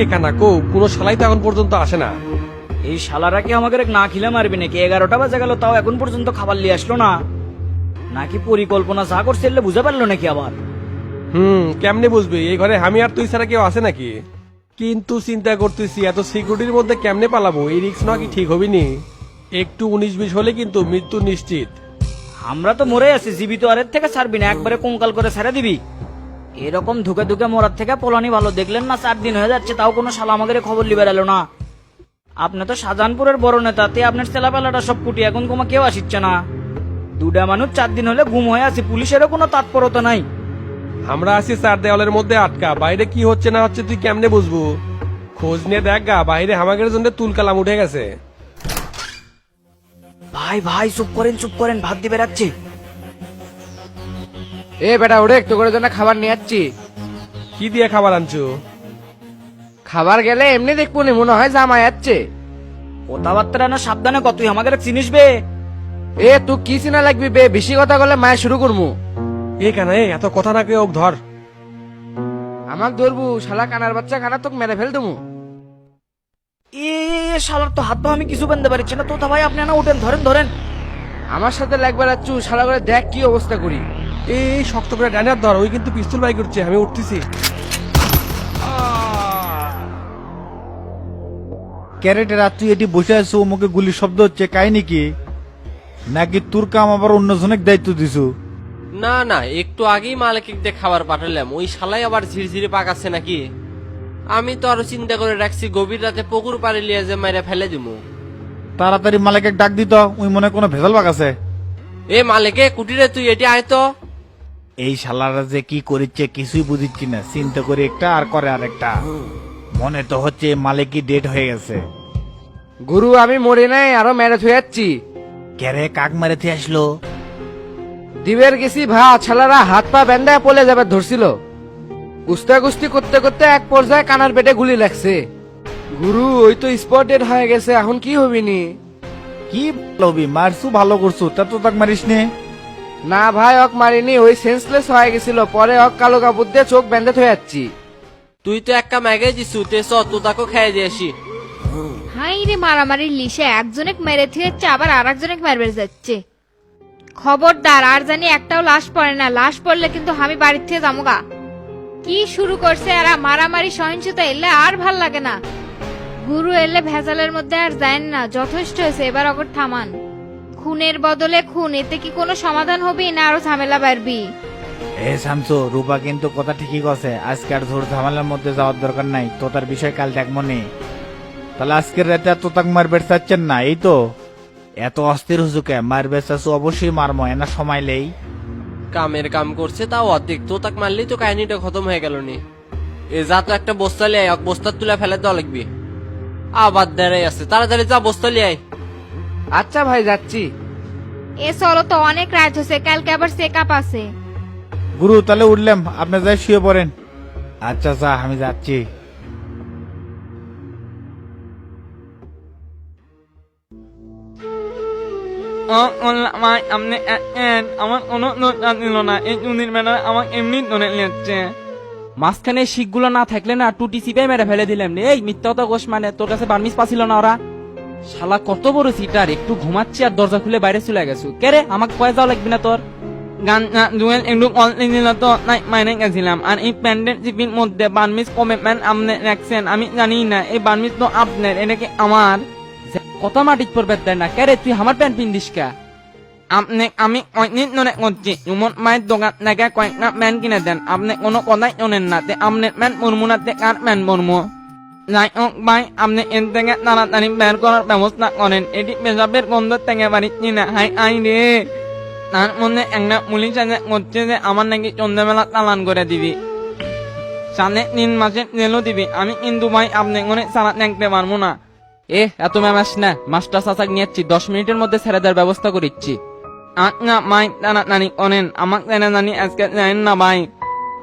রে কানা কো কোনো শালাই তো এখন পর্যন্ত আসে না। এই শালারা কি আমাকে না খিলে মারবি নাকি? এগারোটা বাজে গেল তাও এখন পর্যন্ত খাবার নিয়ে আসলো না। নাকি পরিকল্পনা যা করছে এলে বুঝে পারল নাকি আবার? হুম কেমনে বুঝবি? এই ঘরে আমি আর তুই ছাড়া কেউ আছে নাকি? কিন্তু চিন্তা করতেছি এত সিকিউরিটির মধ্যে কেমনে পালাবো? এই রিক্স নাকি ঠিক হবি নি একটু উনিশ বিশ হলে কিন্তু মৃত্যু নিশ্চিত। আমরা তো মরে আছি জীবিত আরের থেকে ছাড়বি না একবারে কঙ্কাল করে ছেড়ে দিবি। এরকম ধুকে ধুকে মরার থেকে পোলানি ভালো। দেখলেন না চার দিন হয়ে যাচ্ছে তাও কোনো শালা আমাদের খবর লিবে এলো না। আপনি তো শাহজাহানপুরের বড় নেতা তে আপনার ছেলাপেলাটা সব কুটি এখন কোমা কেউ আসিচ্ছে না। দুটা মানুষ চার দিন হলে গুম হয়ে আছে পুলিশেরও কোনো তৎপরতা নাই। আমরা আছি চার দেওয়ালের মধ্যে আটকা বাইরে কি হচ্ছে না হচ্ছে তুই কেমনে বুঝব? খোঁজ নিয়ে দেখ গা বাইরে হামাকের জন্য তুলকালাম উঠে গেছে। ভাই ভাই চুপ করেন চুপ করেন ভাত দিবে রাখছে এ বেটা ওরে একটু করে জন্য খাবার নিয়ে যাচ্ছি কি দিয়ে খাবার আনছো? খাবার গেলে এমনি দেখব নি মনে হয় জামা যাচ্ছে কথাবার্তা না সাবধানে কত তুই আমাকে চিনিস বে। এ তুই কি চিনা লাগবি বে? বেশি কথা বলে মায়ের শুরু করব এই কানা এত কথা না কেউ ধর। আমাক ধরবু শালা কানার বাচ্চা কানা তোকে মেরে ফেল দেবো। এ শালার তো হাত পা আমি কিছু বানতে পারছি না। তো তা ভাই আপনি না উঠেন ধরেন ধরেন। আমার সাথে লাগবে রাচ্ছু শালা করে দেখ কি অবস্থা করি। এই শক্ত করে ডানার ধর ওই কিন্তু পিস্তল বাই করছে আমি উঠতেছি। ক্যারেটের তুই এটি বসে আছো মুখে গুলির শব্দ হচ্ছে কাহিনী কি? নাকি তোর কাম আবার অন্যজনের দায়িত্ব দিছু? না না একটু আগেই মালিক দিয়ে খাবার পাঠালাম ওই শালাই আবার ঝিরঝিরে পাকাচ্ছে নাকি? আমি তো আরও চিন্তা করে রাখছি গভীর রাতে পুকুর পাড়ে লিয়ে যে মেরে ফেলে দিমু। তাড়াতাড়ি মালিকের ডাক দিত ওই মনে কোনো ভেজাল বাগ আছে এ মালিকে কুটিরে তুই এটি আয় তো। এই শালারা যে কি করিচ্ছে কিছুই বুঝিচ্ছি না। চিন্তা করে একটা আর করে আরেকটা। মনে তো হচ্ছে মালিকই ডেট হয়ে গেছে। গুরু আমি মরি নাই আরও মেরে থুয়ে যাচ্ছি। ক্যারে কাক মারেতে আসলো? দিবের গেছি ভা শালারা হাত পা বেন্দায় পলে যাবে ধরছিল। কুস্তা কুস্তি করতে করতে এক পর্যায়ে কানার পেটে গুলি লাগছে। গুরু ওই তো স্পটেড হয়ে গেছে এখন কি হবি নি কি লবি মারছু ভালো করছু। তা তো তাক মারিস নে না ভাই অক মারিনি ওই সেন্সলেস হয়ে গেছিল। পরে অক কালো কাপড় দিয়ে চোখ বেঁধে থয়ে যাচ্ছি। তুই তো একটা ম্যাগে দিছু তে চ তো তাকে খেয়ে দিয়েছি হাই রে মারামারির লিসে একজনে মেরে থুয়েছে আবার আর একজনে মারবে যাচ্ছে। খবরদার আর জানি একটাও লাশ পড়ে না। লাশ পড়লে কিন্তু আমি বাড়ির থেকে যামুগা। কি শুরু করছে এরা? মারামারি সহিংসতা এলে আর ভালো লাগে না। গুরু এলে ভেজালের মধ্যে আর যায় না। যথেষ্ট হয়েছে এবার অগর থামান। খুনের বদলে খুন এতে কি কোনো সমাধান হবে না আরও ঝামেলা বাড়বি? এ শামসু রূপা কিন্তু কথা ঠিকই কছে আজকে আর ধর ঝামেলার মধ্যে যাওয়ার দরকার নাই। তো তার বিষয় কাল দেখ মনে তাহলে আজকের রাতে আর তোতাক মারবে চাচ্ছেন না এই তো। এত অস্থির হুজুকে মারবে চাচ্ছু অবশ্যই মারমো এনা সময় লেই। কামের কাম করছে তাও অর্ধেক। তো তাক মারলেই তো কাহিনীটা খতম হয়ে গেল নি। এ যা তো একটা বস্তা লিয়ে আয়, এক বস্তা তুলে ফেলে দেওয়া লাগবে। আবার দাঁড়াই আছে। তাড়াতাড়ি যা বস্তা লিয়ে আয়। আচ্ছা ভাই যাচ্ছি। এ চলো তো অনেক রাত হয়েছে কালকে আবার চেক আপ আছে। গুরু তাহলে উঠলাম আপনি যাই শুয়ে পড়েন। আচ্ছা যা আমি যাচ্ছি। আপনি আমার কোনো দিল না এই চুনির ম্যাডাম আমার এমনি ধরে নিচ্ছে মাঝখানে শিখগুলো না থাকলে না টুটি চিপে মেরে ফেলে দিলাম রে। এই মিথ্যা কথা গোস মানে তোর কাছে বার্মিস পাছিল না ওরা। শালা, কত বড় সিটার একটু ঘুমাচ্ছি আর দরজা খুলে বাইরে চলে গেছো। কে রে, আমাকে পয়সা যাওয়া লাগবে না তোর? গান জুয়েল মাইনে গেছিলাম। আর এই প্যান্ডেন্ট চিপির মধ্যে বার্মিস কমিটমেন্ট আপনি রাখছেন, আমি জানি না, এই বার্মিস তো আপনার, এটা কি আমার? পড়বে তাই না কে রে, তুই আমার প্যান্ট পিন্দিস কা? আপনি, আমি ধরে করছি, উমর মায়ের দোকান থেকে কয়েকটা প্যান্ট কিনে দেন, আপনি কোনো কথাই শোনেন না, তে আপনার প্যান্ট মরমু না, তে, কার প্যান্ট মরমু যাই হোক ভাই আপনি এর থেকে তাড়াতাড়ি বের করার ব্যবস্থা করেন এটি পেশাবের গন্ধ থেকে পারিছি না হাই আই রে তার মধ্যে একটা পুলিশ আছে করছে যে আমার নাকি সন্ধ্যাবেলা চালান করে দিবি সাড়ে তিন মাসের জেলও দিবি আমি কিন্তু ভাই আপনি করে সারা দেখতে পারব না এ এত ম্যামাস না মাস্টার চাচাক নিয়েছি দশ মিনিটের মধ্যে ছেড়ে দেওয়ার ব্যবস্থা করিচ্ছি আচ্ছা মাই তাড়াতাড়ি করেন আমাকে জানি আজকে জানেন না ভাই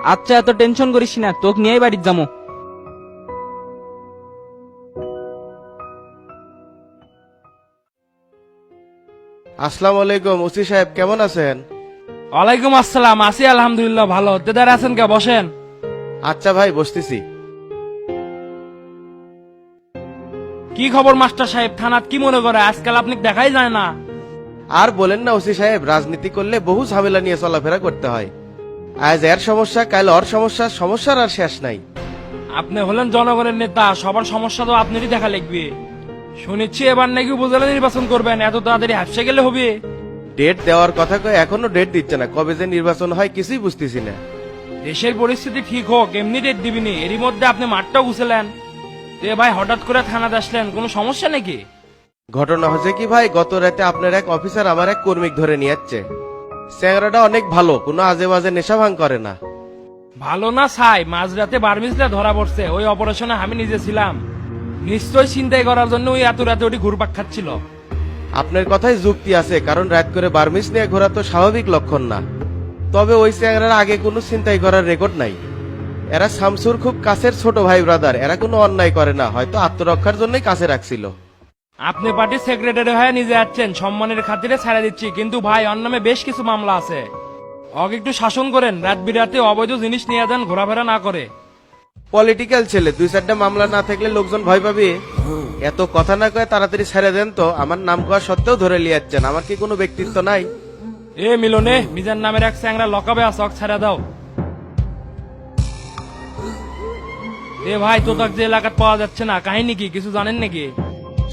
আচ্ছা এত টেনশন করিস না তোকে নিয়েই বাড়ির যাব আসসালামু আলাইকুম ওসি সাহেব কেমন আছেন? ওয়ালাইকুম আসসালাম আছি আলহামদুলিল্লাহ ভালো। দেদার আছেন কে? বসেন। আচ্ছা ভাই বসতেছি। কি খবর মাস্টার সাহেব? থানাত কি মনে করে? আজকাল আপনি দেখাই যায় না। আর বলেন না ওসি সাহেব রাজনীতি করলে বহু ঝামেলা নিয়ে চলাফেরা করতে হয়। আজ এর সমস্যা কাল ওর সমস্যা সমস্যার আর শেষ নাই। আপনি হলেন জনগণের নেতা সবার সমস্যা তো আপনারই দেখা লাগবে। শুনেছি এবার নাকি উপজেলা নির্বাচন করবেন এত তাড়াতাড়ি হাসে গেলে হবে। ডেট দেওয়ার কথা কয়ে এখনও ডেট দিচ্ছে না কবে যে নির্বাচন হয় কিছুই বুঝতেছি না। দেশের পরিস্থিতি ঠিক হোক এমনি ডেট দিবিনি এরই মধ্যে আপনি মাঠটাও গুছলেন। এ ভাই হঠাৎ করে থানাতে আসলেন কোনো সমস্যা নাকি? ঘটনা হচ্ছে কি ভাই গত রাতে আপনার এক অফিসার আমার এক কর্মিক ধরে নিয়ে যাচ্ছে স্যাংরাটা অনেক ভালো কোনো আজে বাজে নেশা ভাঙ করে না। ভালো না ছাই মাঝরাতে বার্মিসরা ধরা পড়ছে ওই অপারেশনে আমি নিজে ছিলাম। নিশ্চয় চিন্তাই করার জন্য ওই এত রাতে ওটি ঘুরপাক খাচ্ছিল। আপনার কথাই যুক্তি আছে কারণ রাত করে বার্মিস নিয়ে ঘোরা তো স্বাভাবিক লক্ষণ না। তবে ওই স্যাংরার আগে কোনো চিন্তাই করার রেকর্ড নাই। এরা শামসুর খুব কাছের ছোট ভাই ব্রাদার এরা কোনো অন্যায় করে না হয়তো আত্মরক্ষার জন্যই কাছে রাখছিল। আপনি পার্টির সেক্রেটারি হয়ে নিজে যাচ্ছেন সম্মানের খাতিরে ছেড়ে দিচ্ছি কিন্তু ভাই অন্য নামে বেশ কিছু মামলা আছে। অগ একটু শাসন করেন রাত বিরাতে অবৈধ জিনিস নিয়ে যান ঘোরাফেরা না করে। পলিটিক্যাল ছেলে। দুই চারটা মামলা না থাকলে লোকজন ভয় পাবে? এত কথা না কয়ে তাড়াতাড়ি ছেড়ে দেন তো। আমার নাম কোয়া সত্ত্বেও ধরে লিয়ে যাচ্ছেন। আমার কি কোনো ব্যক্তিত্ব নাই? এ মিলনে মিজান নামের এক স্যাংরা লকাবে আসক ছেড়ে দাও। এ ভাই তো তাক যে এলাকাত পাওয়া যাচ্ছে না। কাহিনী কি? কিছু জানেন নাকি?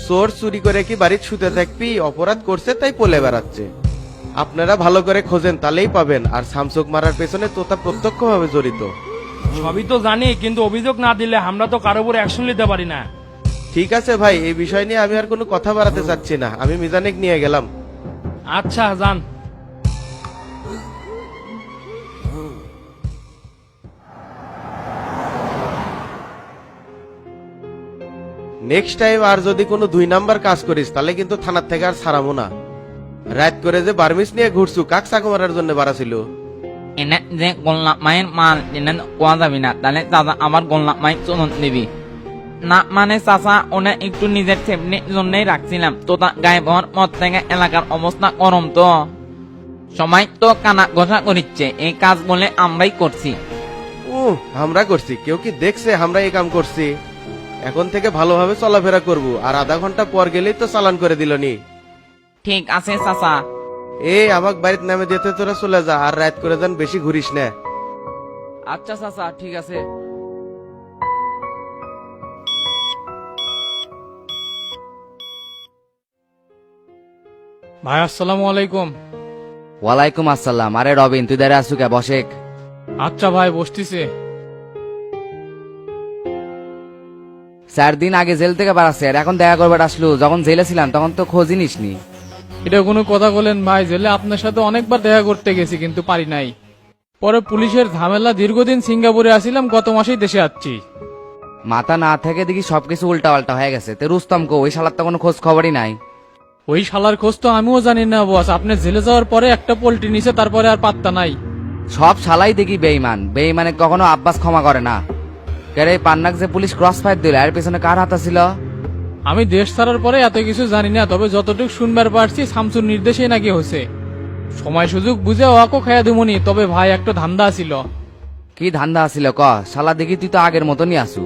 চোর চুরি করে কি বাড়ির শুতে থাকবি অপরাধ করছে তাই পলে বেড়াচ্ছে। আপনারা ভালো করে খোঁজেন তাহলেই পাবেন। আর সামসুক মারার পেছনে তোতা প্রত্যক্ষভাবে জড়িত। সবই তো জানি কিন্তু অভিযোগ না দিলে আমরা তো কারোর উপর অ্যাকশন নিতে পারি না। ঠিক আছে ভাই এই বিষয় নিয়ে আমি আর কোনো কথা বাড়াতে চাচ্ছি না। আমি মিজানিক নিয়ে গেলাম। আচ্ছা যান। নেক্সট টাইম আর যদি কোনো দুই নাম্বার কাজ করিস তাহলে কিন্তু থানার থেকে আর ছাড়াবো না। রাত করে যে বার্মিস নিয়ে ঘুরছু কাক চাকু মারার জন্য বাড়াছিল। এনে যে গোল্লা মায়ের মাল এনে কোয়া যাবি না তাহলে চাচা আমার গোল্লা মায়ের চলন দিবি না মানে চাচা ওনে একটু নিজের সেফটির জন্যই রাখছিলাম তো তা গায়েব হওয়ার পর থেকে এলাকার অবস্থা গরম তো সবাই তো কানা ঘষা করিচ্ছে এই কাজ বলে আমরাই করছি উ আমরা করছি কেউ কি দেখছে আমরা এই কাম করছি এখন থেকে ভালোভাবে চলাফেরা করব আর আধা ঘণ্টা পর গেলেই তো চালান করে দিল নি ঠিক আছে চাচা এই আমাক বাড়িতে নামে যেতে তোরা চলে যা আর রাত করে যান বেশি ঘুরিস না। আচ্ছা চাচা ঠিক আছে। ভাই আসসালামু আলাইকুম। ওয়ালাইকুম আসসালাম। আরে রবিন তুই দাঁড়িয়ে আসু কে? বসেক। আচ্ছা ভাই বসতিছে। চার দিন আগে জেল থেকে বাড়াচ্ছে আর এখন দেখা করবার আসলো। যখন জেলে ছিলাম তখন তো খোঁজই নিসনি। এটা কোনো কথা বলেন ভাই জেলে আপনার সাথে অনেকবার দেখা করতে গেছি কিন্তু পারি নাই। পরে পুলিশের ঝামেলা দীর্ঘদিন সিঙ্গাপুরে আসিলাম গত মাসেই দেশে আসছি। মাথা না থেকে দেখি সবকিছু উল্টা পাল্টা হয়ে গেছে। তে রুস্তম কো ওই শালার তো কোনো খোঁজ খবরই নাই। ওই শালার খোঁজ তো আমিও জানি না বস আপনি জেলে যাওয়ার পরে একটা পোল্ট্রি নিছে তারপরে আর পাত্তা নাই। সব শালাই দেখি বেইমান বেইমানে কখনো আব্বাস ক্ষমা করে না। কেরে পান্নাক যে পুলিশ ক্রস ফায়ার দিল এর পেছনে কার হাতা ছিল আমি দেশ ছাড়ার পরে এত কিছু জানি না তবে যতটুকু শুনবার পারছি শামসুর নির্দেশেই নাকি হয়েছে। সময় সুযোগ বুঝে ওয়াকো খাইয়া দিমনি তবে ভাই একটা ধান্দা ছিল। কি ধান্দা আছিল ক? শালা দেখি তুই তো আগের মতনই আসু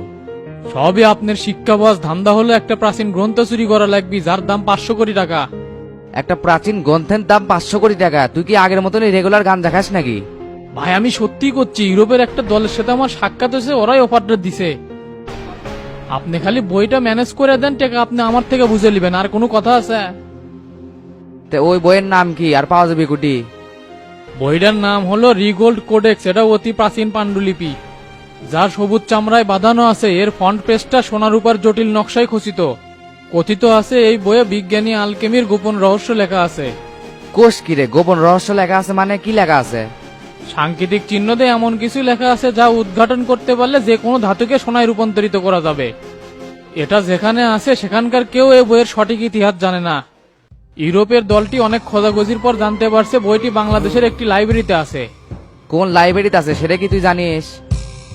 সবই আপনার শিক্ষা বস ধান্দা হলো একটা প্রাচীন গ্রন্থ চুরি করা লাগবি যার দাম পাঁচশো কোটি টাকা। একটা প্রাচীন গ্রন্থের দাম পাঁচশো কোটি টাকা তুই কি আগের মতনই রেগুলার গান দেখাস নাকি? ভাই আমি সত্যি করছি ইউরোপের একটা দলের সাথে আমার সাক্ষাৎ হয়েছে ওরাই অফারটা দিছে। আপনি খালি বইটা ম্যানেজ করে দেন টাকা আপনি আমার থেকে বুঝে নেবেন আর কোনো কথা আছে? তে ওই বইয়ের নাম কি? আর পাওয়া যাবে কুটি? বইটার নাম হলো রিগোল্ড কোডেক্স এটা অতি প্রাচীন পাণ্ডুলিপি। যার সবুজ চামড়ায় বাঁধানো আছে এর ফন্ট পেজটা সোনার উপর জটিল নকশায় খচিত। কথিত আছে এই বইয়ে বিজ্ঞানী আলকেমির গোপন রহস্য লেখা আছে। কোষ কি রে? গোপন রহস্য লেখা আছে মানে কি লেখা আছে? সাংকেতিক চিহ্ন দিয়ে এমন কিছু লেখা আছে যা উদ্ঘাটন করতে পারলে যে কোনো ধাতুকে সোনায় রূপান্তরিত করা যাবে। এটা যেখানে আছে সেখানকার কেউ এই বইয়ের সঠিক ইতিহাস জানে না। ইউরোপের দলটি অনেক খোঁজাখুঁজির পর জানতে পারছে বইটি বাংলাদেশের একটি লাইব্রেরিতে আছে। কোন লাইব্রেরিতে আছে সেটা কি তুই জানিস?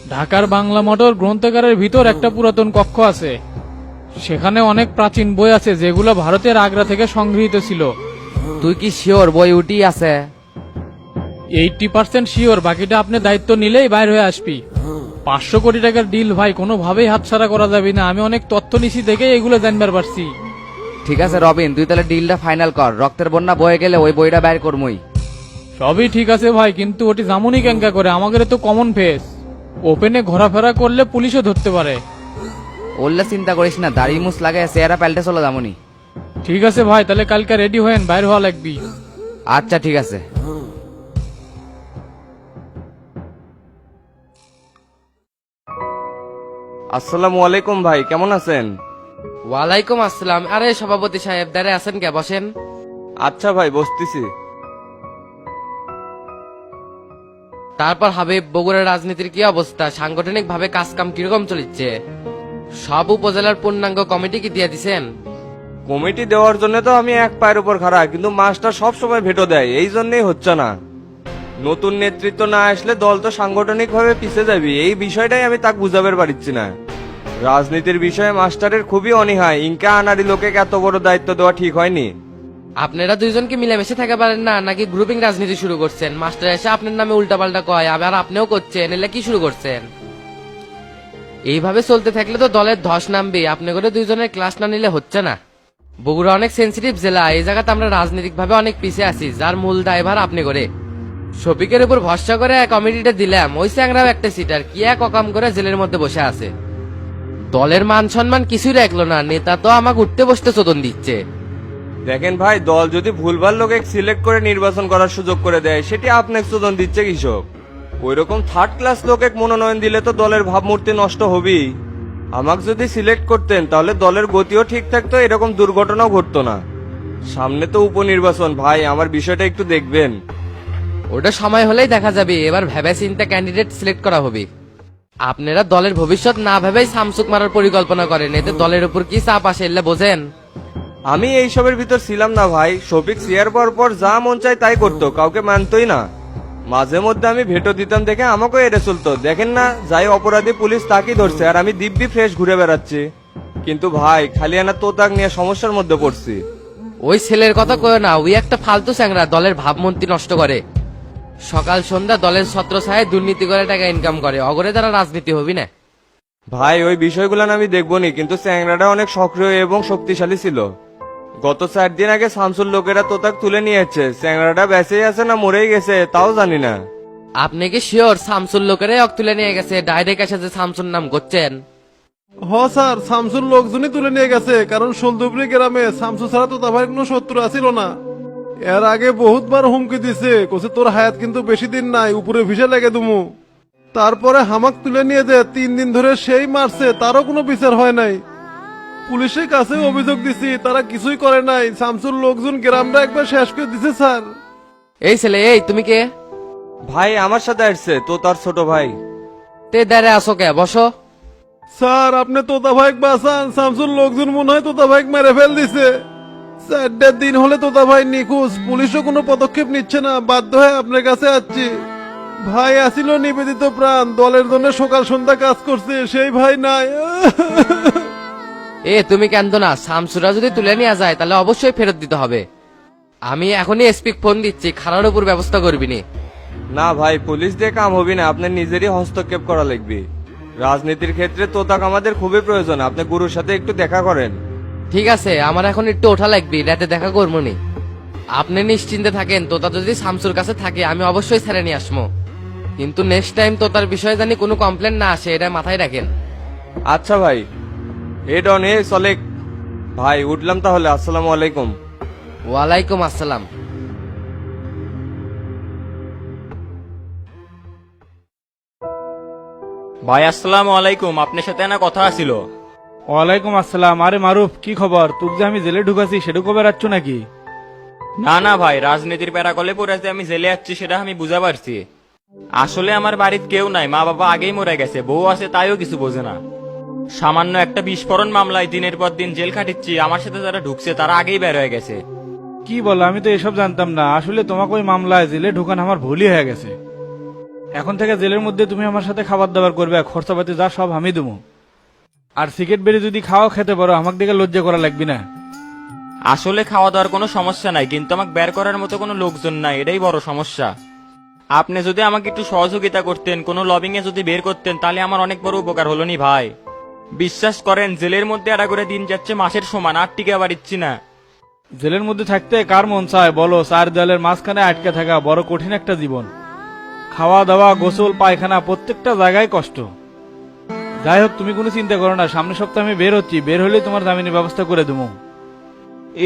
ঢাকার বাংলা মোটর গ্রন্থাগারের ভিতর একটা পুরাতন কক্ষ আছে। সেখানে অনেক প্রাচীন বই আছে যেগুলো ভারতের আগ্রা থেকে সংগৃহীত ছিল। তুই কি শিওর বই উঠি আছে? এইটটি পার্সেন্ট শিওর বাকিটা আপনি দায়িত্ব নিলেই বাইর হয়ে আসবি। পাঁচশো কোটি টাকার ডিল ভাই কোনোভাবেই হাতছাড়া করা যাবে না। আমি অনেক তথ্য নিছি দেখে এগুলো জানবার পারছি। ঠিক আছে রবিন তুই তাহলে ডিলটা ফাইনাল কর। রক্তের বন্যা বয়ে গেলে ওই বইটা বের করমুই। সবই ঠিক আছে ভাই কিন্তু ওটি জামুনি ক্যাঙ্কা করে আমাদের তো কমন ফেস ওপেনে ঘোরাফেরা করলে পুলিশও ধরতে পারে। ওল্লা চিন্তা করিস না দাড়ি মুস লাগে চেহারা পাল্টে চলো যামুনি ঠিক আছে ভাই তাহলে কালকে রেডি হয়েন বাইর হওয়া লাগবি। আচ্ছা ঠিক আছে। আসসালামু আলাইকুম ভাই কেমন আছেন? ওয়ালাইকুম আসসালাম। আরে সভাপতি সাহেব দাঁড়ে আছেন কে? বসেন। আচ্ছা ভাই বসতেছি। তারপর হাবিব বগুড়ার রাজনীতির কি অবস্থা? সাংগঠনিক ভাবে কাজ কাম কীরকম চলিচ্ছে? সব উপজেলার পূর্ণাঙ্গ কমিটি কি দিয়ে দিছেন? কমিটি দেওয়ার জন্য তো আমি এক পায়ের উপর খাড়া কিন্তু মাস্টার সব সময় ভেটো দেয় এই জন্যই হচ্ছে না। নতুন নেতৃত্ব না আসলে দল তো সাংগঠনিক ভাবে পিছিয়ে যাবে এই বিষয়টাই আমি তাক বুঝাবার পারছি না। রাজনীতির বিষয়ে মাস্টারের খুবই অনীহা। ইনকা আনারি লোকে এত বড় দায়িত্ব দেওয়া ঠিক হয়নি? আপনারা দুইজন কি মিলেমিশে থাকতে পারেন না, নাকি গ্রুপিং রাজনীতি শুরু করছেন? মাস্টার এসে আপনার নামে উল্টাপাল্টা কয়, আবার আপনিও করছেন, এলে কি শুরু করছেন? এইভাবে চলতে থাকলে তো দলের ধস নামবে, আপনি করে দুইজনের ক্লাস না নিলে হচ্ছে না। বগুড়া অনেক সেন্সিটিভ জেলা, এই জায়গাতে আমরা রাজনৈতিক ভাবে অনেক পিছিয়ে আছি, যার মূল দায়ভার আপনি করে। শফিকের উপর ভরসা করে কমিটিটা দিলাম, ওই স্যাংরাও একটা সিটার কি এক অকাম করে জেলের মধ্যে বসে আছে। দলের মান সম্মান কিছুই রাখল না। নেতা তো আমাকে উঠতে বসতে চোদন দিচ্ছে। দেখেন ভাই দল যদি ভুলভাল লোকে সিলেক্ট করে নির্বাচন করার সুযোগ করে দেয় সেটি আপনাকে চোদন দিচ্ছে কৃষক। ওই রকম থার্ড ক্লাস লোকে মনোনয়ন দিলে তো দলের ভাবমূর্তি নষ্ট হবেই। আমাকে যদি সিলেক্ট করতেন তাহলে দলের গতিও ঠিক থাকতো এরকম দুর্ঘটনাও ঘটতো না। সামনে তো উপনির্বাচন ভাই আমার বিষয়টা একটু দেখবেন। ওটা সময় হলেই দেখা যাবে এবার ভেবে চিন্তা ক্যান্ডিডেট সিলেক্ট করা হবে। আপনারা দলের ভবিষ্যৎ না ভেবেই সামসুক মারার পরিকল্পনা করেন। এতে দলের উপর কি চাপ আসে এলে বোঝেন। আমি এইসবের ভিতর ছিলাম না ভাই। শফিক সিয়ার পর পর যা মন চায় তাই করতো কাউকে মানতোই না। মাঝে মধ্যে আমি ভেটো দিতাম দেখে আমাকেও এড়ে চলতো। দেখেন না যাই অপরাধী পুলিশ তাকেই ধরছে আর আমি দিব্যি ফ্রেশ ঘুরে বেড়াচ্ছি। কিন্তু ভাই খালি আনা তোতাক নিয়ে সমস্যার মধ্যে পড়ছি। ওই ছেলের কথা কয় না ওই একটা ফালতু চ্যাংরা দলের ভাবমূর্তি নষ্ট করে। সকাল সন্ধ্যা দলের ছত্র ছায় দুর্নীতি করে টাকা ইনকাম করে। অগরে তারা রাজনীতি হবি না। ভাই ওই বিষয়গুলো আমি দেখবনি কিন্তু চ্যাংরাটা অনেক সক্রিয় এবং শক্তিশালী ছিল। গত চার দিন আগে শামসুর লোকেরা তোতাক তুলে নিয়েছে। চ্যাংরাটা বেঁচেই আছে না মরেই গেছে তাও জানি না। আপনি কি শিওর শামসুর লোকেরাই অক তুলে নিয়ে গেছে? ডাইরেক্ট এসে যে শামসুর নাম করছেন। হ স্যার শামসুর লোকজনই তুলে নিয়ে গেছে কারণ সোলদুবরি গ্রামে শামসু ছাড়া তো তাভার কোনো শত্রু আসিল না। এর আগে বহুতবার হুমকি দিছে। কোসে তোর হায়াত কিন্তু বেশি দিন নাই উপরে ভিসে লেগে দুমু। তারপরে হামাক তুলে নিয়ে যে তিন দিন ধরে সেই মারছে তারও কোনো বিচার হয় নাই। পুলিশের কাছে অভিযোগ দিছি তারা কিছুই করে নাই। শামসুর লোকজন গ্রামটা একবার শেষ করে দিছে স্যার। এই ছেলে এই তুমি কে? ভাই আমার সাথে আসছে তো তার ছোট ভাই। তে দাঁড়ে আসো কে? বসো। স্যার আপনি তোতা ভাইক বাঁচান। শামসুর লোকজন মনে হয় তোতা ভাইক মেরে ফেল দিছে। চারটা দিন হলে তোতা ভাই নিখোঁজ। পুলিশও কোনো পদক্ষেপ নিচ্ছে না। বাধ্য হয়ে আপনার কাছে আসছি। ভাই আসিল নিবেদিত প্রাণ। দলের জন্য সকাল সন্ধ্যা কাজ করছে। সেই ভাই নাই। এ তুমি কেন না। শামসুরা যদি তুলে নিয়ে যায় তাহলে অবশ্যই ফেরত দিতে হবে। আমি এখনই এসপি ফোন দিচ্ছি। খারার উপর ব্যবস্থা করবি নি। না ভাই পুলিশ দিয়ে কাম হবি না। আপনার নিজেরই হস্তক্ষেপ করা লাগবে। রাজনীতির ক্ষেত্রে তোতাক আমাদের খুবই প্রয়োজন। আপনি গুরুর সাথে একটু দেখা করেন। ঠিক আছে আমার এখন একটু ওঠা লাগবে রাতে দেখা করব নি। আপনি নিশ্চিন্তে থাকেন তোতা যদি শামসুর কাছে থাকে আমি অবশ্যই ছেড়ে নিয়ে আসব। কিন্তু নেক্সট টাইম তোতার বিষয়ে জানি কোনো কমপ্লেন না আসে এটা মাথায় রাখেন। আচ্ছা ভাই এ ডন এ সলেক। ভাই উঠলাম তাহলে আসসালামু আলাইকুম। ওয়ালাইকুম আসসালাম। ভাই আসসালামু আলাইকুম আপনার সাথে না কথা আছিল? ওয়ালাইকুম আসসালাম। আরে মারুফ কি খবর? তুক যে আমি জেলে ঢুকাছি সেটা কবে রাখছো নাকি? না না ভাই রাজনীতির প্যারাকলে পড়ে যে আমি জেলে যাচ্ছি সেটা আমি বুঝা পারছি। আসলে আমার বাড়িতে কেউ নাই মা বাবা আগেই মরে গেছে বউ আছে তাইও কিছু বোঝে না। সামান্য একটা বিস্ফোরণ মামলায় দিনের পর দিন জেল খাটিচ্ছি আমার সাথে যারা ঢুকছে তারা আগেই বের হয়ে গেছে। কি বলো আমি তো এসব জানতাম না। আসলে তোমাকে ওই মামলায় জেলে ঢুকান আমার ভুলই হয়ে গেছে। এখন থেকে জেলের মধ্যে তুমি আমার সাথে খাবার দাবার করবে খরচাপাতি যা সব আমি দেবো। আর সিগারেট বেড়ে যদি খাওয়া খেতে পারো আমাকে দেখে লজ্জা করা লাগবে না। আসলে খাওয়া দাওয়ার কোনো সমস্যা নাই কিন্তু আমাকে বের করার মতো কোনো লোকজন নাই এটাই বড় সমস্যা। আপনি যদি আমাকে একটু সহযোগিতা করতেন কোনো লবিং এ যদি বের করতেন তাহলে আমার অনেক বড় উপকার হলো নি ভাই। বিশ্বাস করেন জেলের মধ্যে একটা করে দিন যাচ্ছে মাসের সমান আর টিকে পারিচ্ছি না। জেলের মধ্যে থাকতে কার মন চায় বলো? চার দেয়ালের মাঝখানে আটকে থাকা বড় কঠিন একটা জীবন। খাওয়া দাওয়া গোসল পায়খানা প্রত্যেকটা জায়গায় কষ্ট। যাই হোক তুমি কোনো চিন্তা করো না। সামনের সপ্তাহে আমি বের হচ্ছি। বের হলেই তোমার জামিনের ব্যবস্থা করে দেবো।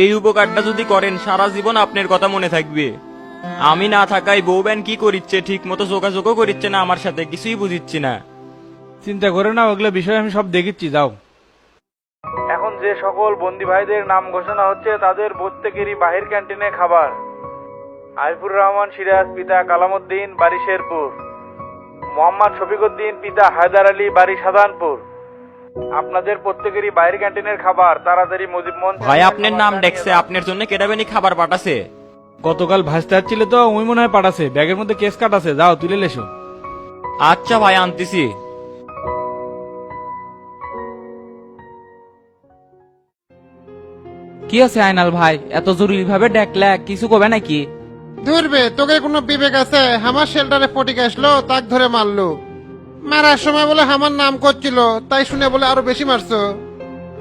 এই উপকারটা যদি করেন সারা জীবন আপনার কথা মনে থাকবে। আমি না থাকায় বউ ব্যান কি করিচ্ছে ঠিক মতো যোগাযোগও করিচ্ছে না আমার সাথে কিছুই বুঝিচ্ছি না। চিন্তা করে না ওগুলো বিষয় আমি সব দেখেছি যাও। এখন যে সকল বন্দি ভাইদের নাম ঘোষণা হচ্ছে তাদের প্রত্যেকেরই বাহির ক্যান্টিনে খাবার। আরিফুর রহমান সিরাজ পিতা কালামুদ্দিন বাড়ি শেরপুর। মোহাম্মদ শফিকুদ্দিন পিতা হায়দার আলী বাড়ি সাধারণপুর আপনাদের প্রত্যেকেরই বাইরের ক্যান্টিনের খাবার তাড়াতাড়ি মুজিব মঞ্চ ভাই আপনার নাম দেখছে আপনার জন্য কেটাবেনি খাবার পাঠাছে। গতকাল ভাসতে আসছিলে তো ওই মনে হয় পাঠাছে। ব্যাগের মধ্যে কেস কাট আছে যাও তুলে লেসো আচ্ছা ভাই আনতেছি। কি আছে আইনাল ভাই? এত জরুরি ভাবে ডাকলে কিছু কবে নাকি? ধরবে তোকে কোনো বিবেক আছে? আমার শেল্টারে ফটিক আসলো তাক ধরে মারলো। মারার সময় বলে আমার নাম করছিল তাই শুনে বলে আরও বেশি মারছো।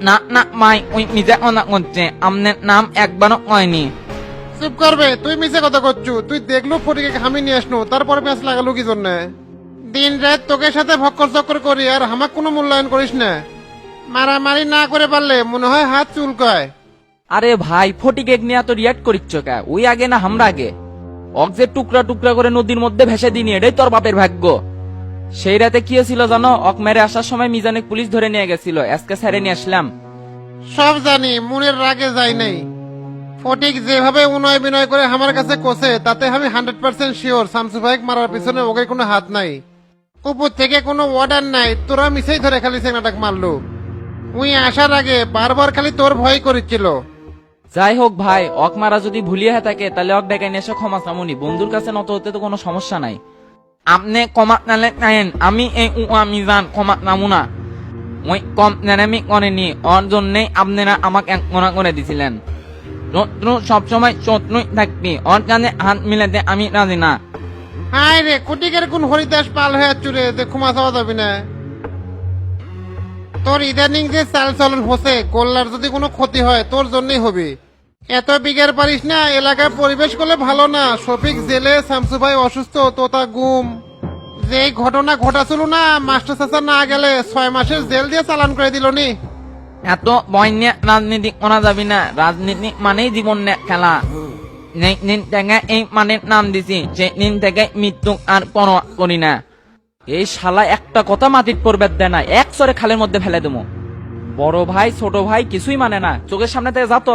না না মাই ওই নিজে অনা করছে আপনার নাম একবারও হয়নি। চুপ করবে তুই মিছে কথা করছু তুই দেখল ফটিকে হামি নিয়ে আসনো তারপরে প্যাঁচ লাগালো কি জন্য? দিন রাত তোকে সাথে ভক্কর চক্কর করি আর আমাক কোনো মূল্যায়ন করিস না। মারামারি না করে পারলে মনে হয় হাত চুলকয়। আরে ভাই ফটিক নিয়ে এত রিয়াক্ট করিচ্ছ কে? ওই আগে না আমরা আগে? অক যে টুকরা টুকরা করে নদীর মধ্যে ভেসে দিনি, এটাই তোর বাপের ভাগ্য। সেই রাতে কি হয়েছিল জানো? অক মেরে আসার সময় মিজানে পুলিশ ধরে নিয়ে গেছিল আজকে স্যারে নিয়ে আসলাম। সব জানি, মনের রাগে যাই নাই। ফটিক যেভাবে উনয় বিনয় করে আমার কাছে কোসে তাতে আমি হান্ড্রেড পার্সেন্ট শিওর, শামসু ভাইক মারার পিছনে ওকে কোনো হাত নাই। উপর থেকে কোনো অর্ডার নাই, তোরা মিছেই ধরে খালি সেনাটাক মারলো। উই আসার আগে বারবার খালি তোর ভয় করেছিল। যাই হোক ভাই অক মারা যদি ভুলিয়ে হয়ে থাকে, তাহলে অক ডেকে নিয়ে এসে ক্ষমা চামুনি। বন্ধুর কাছে নত হতে তো কোনো সমস্যা নাই। আপনি কমা নালে নাইন আমি এই উ আমি জান কমা নামু না। ওই কম নেনামি করেনি, ওর জন্যই আপনারা আমাকে এক মনা করে দিছিলেন। শত্রু সবসময় শত্রুই থাকবি, ওর কাছে হাত মিলাতে আমি রাজি না। হাই রে, কুটিকের কোন হরিদাস পাল হয়ে চুরে ক্ষমা চাওয়া যাবি না। তোর ইদানিং যে চাল চলন হচ্ছে কল্যার যদি কোনো ক্ষতি হয়, তোর জন্যই হবে। এত বিঘের পারিস না, এলাকায় পরিবেশ করলে ভালো না। শফিক জেলে, শামসু ভাই অসুস্থ তোতা গুম। যে ঘটনা ঘটাছিল না, মাস্টার চাচা না গেলে ছয় মাসের জেল দিয়ে চালান করে দিল নি। এত বয় নিয়ে রাজনীতি করা যাবি না। রাজনীতি মানেই জীবন খেলা। যেই দিন থেকে এই মানের নাম দিছি সেই দিন থেকে মৃত্যু আর পরোয়া করি না। এই শালা একটা কথা মাটির পড়বে দেয় না এক সরে খালের মধ্যে ফেলে দেবো। বড় ভাই ছোট ভাই কিছুই মানে না চোখের সামনে থেকে যাতো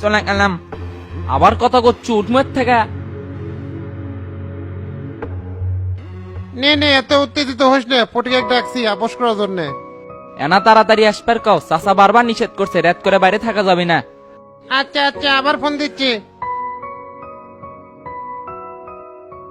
চলে গেলাম। আবার কথা করছু উঠমের থেকে। নে নে এত উত্তেজিত হইস না ফটিকে ডাকছি আপোষ করার জন্য। এনা তাড়াতাড়ি আসবার কাও চাচা বারবার নিষেধ করছে রাত করে বাইরে থাকা যাবে না। আচ্ছা আচ্ছা আবার ফোন দিচ্ছি।